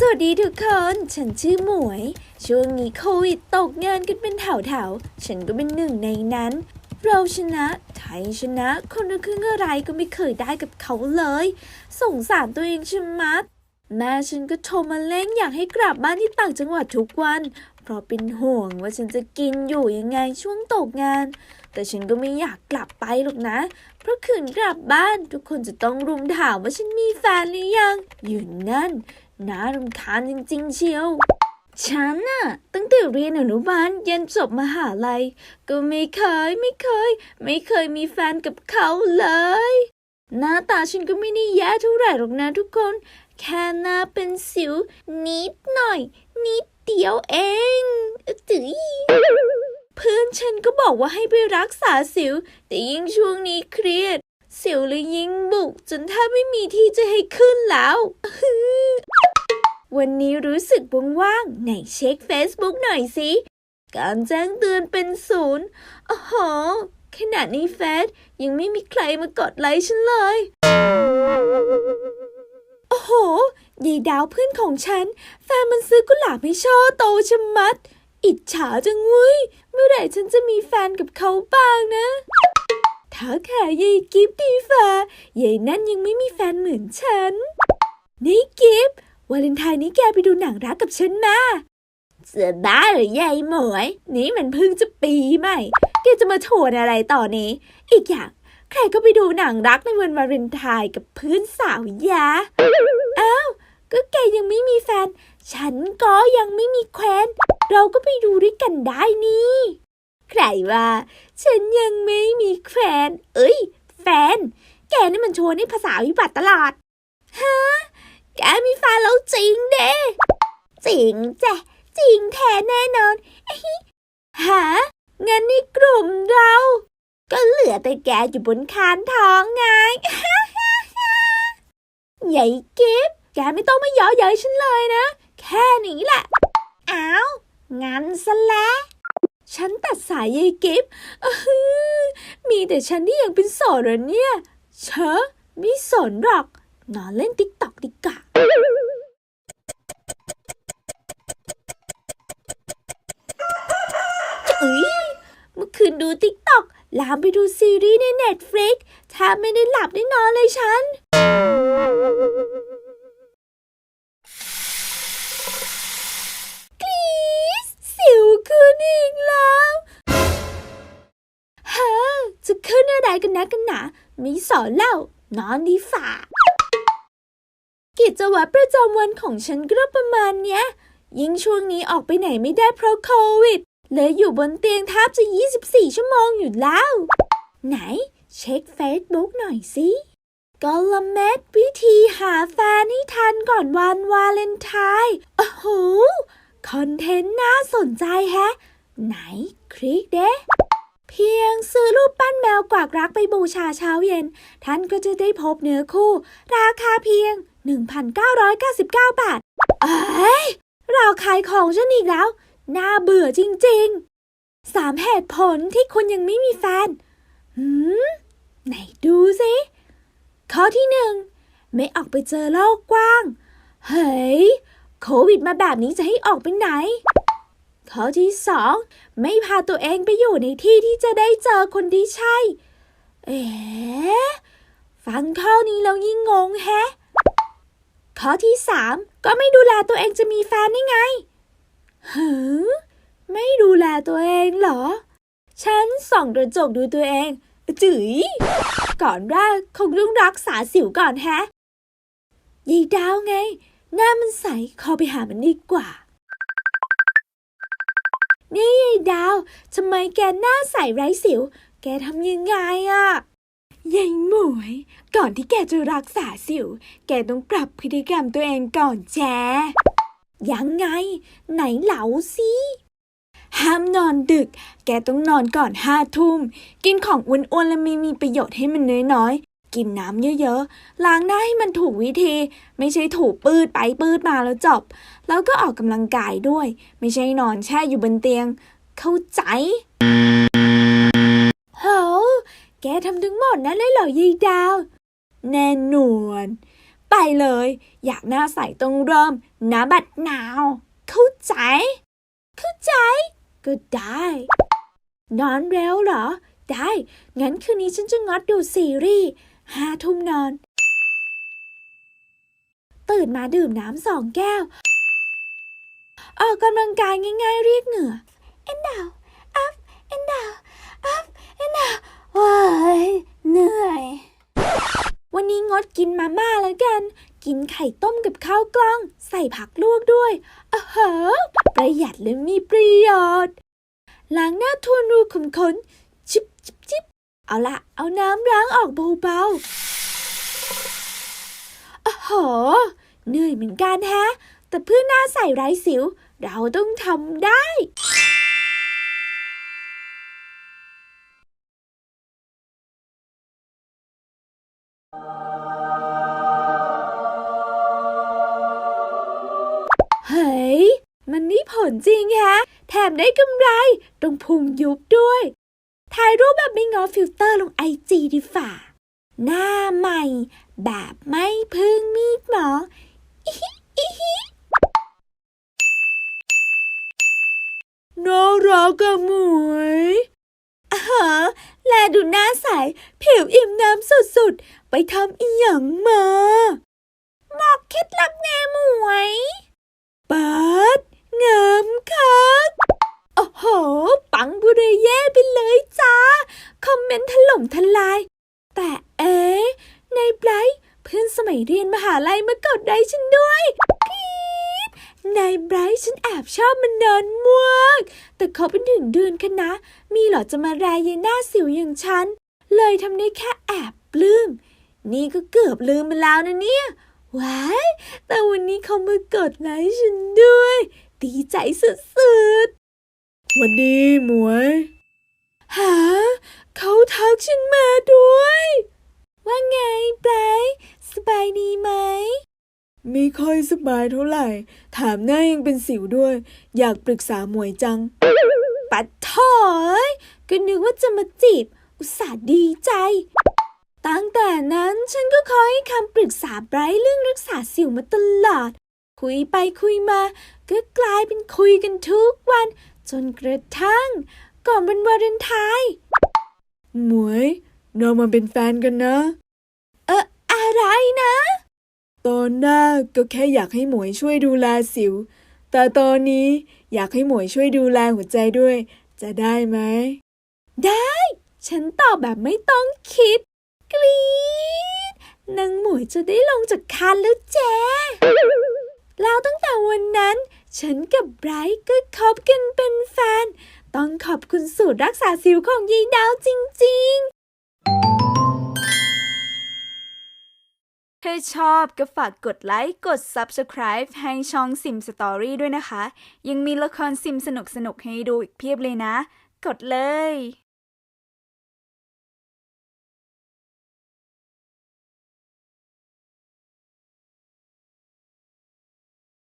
สวัสดีทุกคน ฉันชื่อหมวย ช่วงนี้โควิดตกงานกันเป็นแถวๆ ฉันก็เป็นหนึ่งในนั้น เราชนะ ไทยชนะ คนละครึ่งอะไรก็ไม่เคยได้กับเขาเลย สงสารตัวเองชะมัด แม่ฉันก็โทรมาเล่งอยากให้กลับบ้านที่ต่างจังหวัดทุกวัน เพราะเป็นห่วงว่าฉันจะกินอยู่ยังไงช่วงตกงาน แต่ฉันก็ไม่อยากกลับไปหรอกนะ เพราะขืนกลับบ้านทุกคนจะต้องรุมถามว่าฉันมีแฟนหรือยัง อยู่นั่นน่ารำคาญจริง ๆ เชียว ฉันน่ะ ตั้งแต่เรียนอนุบาลยันจบมหาลัย ก็ไม่เคยไม่เคย ไม่เคยมีแฟนกับเขาเลย หน้าตาฉันก็ไม่ได้แย่เท่าไหร่หรอกนะทุกคน แค่หน้าเป็นสิว นิดหน่อย นิดเดียวเองจืย เพื่อนฉันก็บอกว่าให้ไปรักษาสิว แต่ยิ่งช่วงนี้เครียด สิวเลยยิ่งบุก จนแทบไม่มีที่จะให้ขึ้นแล้ว วันนี้รู้สึกว่างๆไหนเช็ค Facebook หน่อยสิ การแจ้งเตือนเป็นศูนย์โอ้โหขณะนี้เฟซยังไม่มีใครมากดไลค์ฉันเลย โอ้โหยายดาวเพื่อนของฉัน แฟนมันซื้อกุหลาบให้ช่อโตชะมัด อิจฉาจังเว้ย เมื่อไหร่ฉันจะมีแฟนกับเขาบ้างนะถ้าแค่ยายกิฟดีฟ้ายายนั่นยังไม่มีแฟนเหมือนฉัน นี่กิฟวาเลนไทน์นี้แกไปดูหนังรักกับฉันมาจะบ้าหรือยายหมวย นี่มันเพิ่งจะปีใหม่ แกจะมาชวนอะไรต่อนี้ อีกอย่างใครก็ไปดูหนังรักในวันวาเลนไทน์กับเพื่อนสาวยาอ้าว ก็แกยังไม่มีแฟน ฉันก็ยังไม่มีแควน เราก็ไปดูด้วยกันได้นี่ ใครว่า ฉันยังไม่มีแฟน เอ้ย แฟน แกนี่มันชวนให้ภาษาวิบัติตลอด ฮะ แกมีแฟนแล้วจริงเด้ จริงจ้ะ จริงแท้แน่นอนอะฮิหางั้นในกลุ่มเรา ก็เหลือแต่แกอยู่บนคานท้องไงใหญ่กิฟแกไม่ต้องมาเย่อเย้ยฉันเลยนะ แค่นี้แหละ อ้าว งั้นซะแล้ว ฉันตัดสายยายกิฟอื้อหือมีแต่ฉันที่ยังเป็นโสดเหรอเนี่ยเชอะไม่สนหรอก นอนเล่นติ๊กตอกดีกว่าเอ้ยเมื่อคืนดูติ๊กตอกลามไปดูซีรีส์ในเน็ตฟลิกแทบไม่ได้หลับได้นอนเลยฉัน กรี๊ิวขึ้นอีกแล้วฮะจะขึ้นอะไรกันนะกันหนาไม่สอนเล่านอนดีฝ่ากิจวัตรประจำวันของฉันก็ประมาณเนี้ย ยิ่งช่วงนี้ออกไปไหนไม่ได้เพราะโควิดเลยอยู่บนเตียงแทบจะ 24 ชั่วโมงอยู่แล้ว ไหน เช็คเฟซบุ๊กหน่อยสิกลเม็ดวิธีหาแฟนให้ทันก่อนวันวาเลนไทน์โอ้โห คอนเทนต์น่าสนใจแฮะ ไหนคลิกเด้เพียงซื้อรูปปั้นแมวกวากรักไปบูชาเช้าเย็น ท่านก็จะได้พบเนื้อคู่ ราคาเพียง 1,999 บาท เอ้ย เราขายของฉันอีกแล้ว น่าเบื่อจริงๆ สามเหตุผลที่คุณยังไม่มีแฟน หืม ไหนดูสิข้อที่หนึ่ง ไม่ออกไปเจอโลกกว้าง เฮ้ย โควิดมาแบบนี้จะให้ออกไปไหน ข้อที่สองไม่พาตัวเองไปอยู่ในที่ที่จะได้เจอคนที่ใช่ เอ๋ฟังข้อนี้แล้วยิ่งงงแฮะ ข้อที่สามก็ไม่ดูแลตัวเองจะมีแฟนได้ไงหือไม่ดูแลตัวเองเหรอ ฉันส่องกระจกดูตัวเอง จื๋ยก่อนแรกคงต้องรักษาสิวก่อนแฮะยายดาวไง หน้ามันใสขอไปหามันดีกว่า นี่ยายดาวทำไมแกหน้าใสไร้สิว แกทำยังไงอะยายหมวย ก่อนที่แกจะรักษาสิว แกต้องปรับพฤติกรรมตัวเองก่อนแจยังไง ไหนเหลาสิห้ามนอนดึก แกต้องนอนก่อนห้าทุ่ม กินของอ้วนๆและไม่มีประโยชน์ให้มันน้อยๆ กินน้ำเยอะๆ ล้างหน้าให้มันถูกวิธี ไม่ใช่ถูปืดไปปืดมาแล้วจบ แล้วก็ออกกำลังกายด้วย ไม่ใช่นอนแช่อยู่บนเตียง เข้าใจโหแกทำทั้งหมดนั้นเลยเหรอยายดาว แน่นอน ไปเลย อยากหน้าใสต้องเริ่มหนาบัดหนาว เข้าใจ เข้าใจ ก็ได้ นอนเร็วเหรอได้ งั้นคืนนี้ฉันจะงดดูซีรีส์ ห้าทุ่มนอน ตื่นมาดื่มน้ำสองแก้ว ออกกำลังกายง่ายๆเรียกเหงื่อ เอ็นดาว อัพ เอ็นดาว อัพ เอ็นดาวว้ายเหนื่อย วันนี้งดกินมาม่าแล้วกัน กินไข่ต้มกับข้าวกล้อง ใส่ผักลวกด้วยอะเหอะประหยัดและมีประโยชน์ล้างหน้าทวนรูขุมขนจิบจิบจิบ เอาละเอาน้ำล้างออกเบาๆอะเหเหนื่อยเหมือนกันแฮะ แต่เพื่อหน้าใสไร้สิว เราต้องทำได้เฮ้ยมันนี่ผลจริงแฮะ แถมได้กำไร ตรงพุงยุบด้วย ถ่ายรูปแบบไม่งอฟิลเตอร์ลงไอจีดีฝ่า หน้าใหม่ แบบไม่พึ่งมีดหมออิฮิอิฮิน่ารักอะหมวยอะฮะแลดูหน้าใส ผิวอิ่มน้ำสุดๆ ไปทำอีหยังมาบอกเคล็ดลับแน่หมวยปัดงามคัก โอ้โห ปังบุเรเย่ไปเลยจ้า คอมเมนต์ถล่มทลาย แต่เอ๊ในไบรท์เพื่อนสมัยเรียนมหาลัยมากดได้ฉันด้วยกรี๊ดในไบรท์ฉันแอบชอบมันเนานมากแต่เขาเป็นถึงเดือนคณะมีหรอจะมาแรยายหน้าสิวอย่างฉัน เลยทำได้แค่แอบปลื้ม นี่ก็เกือบลืมไปแล้วนะเนี่ย ว้ายแต่วันนี้เขามากดไลค์ฉันด้วย ดีใจสุดๆ วันดีหมวย หา เขาทักฉันมาด้วย ว่าไงไบรท์สบายดีไหม ไม่ค่อยสบายเท่าไหร่ ถามหน้ายังเป็นสิวด้วย อยากปรึกษาหมวยจัง ปัดถอยก็นึกว่าจะมาจีบ อุตส่าห์ดีใจ ตั้งแต่นั้นฉันก็คอยให้คำปรึกษาไบรท์เรื่องรักษาสิวมาตลอด คุยไปคุยมา ก็กลายเป็นคุยกันทุกวัน จนกระทั่ง ก่อนวันวาเลนไทน์หมวยเรามาเป็นแฟนกันนะ เอออะไรนะ ตอนหน้าก็แค่อยากให้หมวยช่วยดูแลสิว แต่ตอนนี้อยากให้หมวยช่วยดูแลหัวใจด้วย จะได้ไหม ได้ ฉันตอบแบบไม่ต้องคิด กรี๊ดนางหมวยจะได้ลงจากคานแล้วแจ้แล้วตั้งแต่วันนั้น ฉันกับไบรท์ก็คบกันเป็นแฟน ต้องขอบคุณสูตรรักษาสิวของยายดาวจริงๆ ถ้าชอบก็ฝากกดไลค์ กด Subscribe ให้ช่องซิมสตอรี่ด้วยนะคะ ยังมีละครซิมสนุกๆ ให้ดูอีกเพียบเลยนะ กดเลย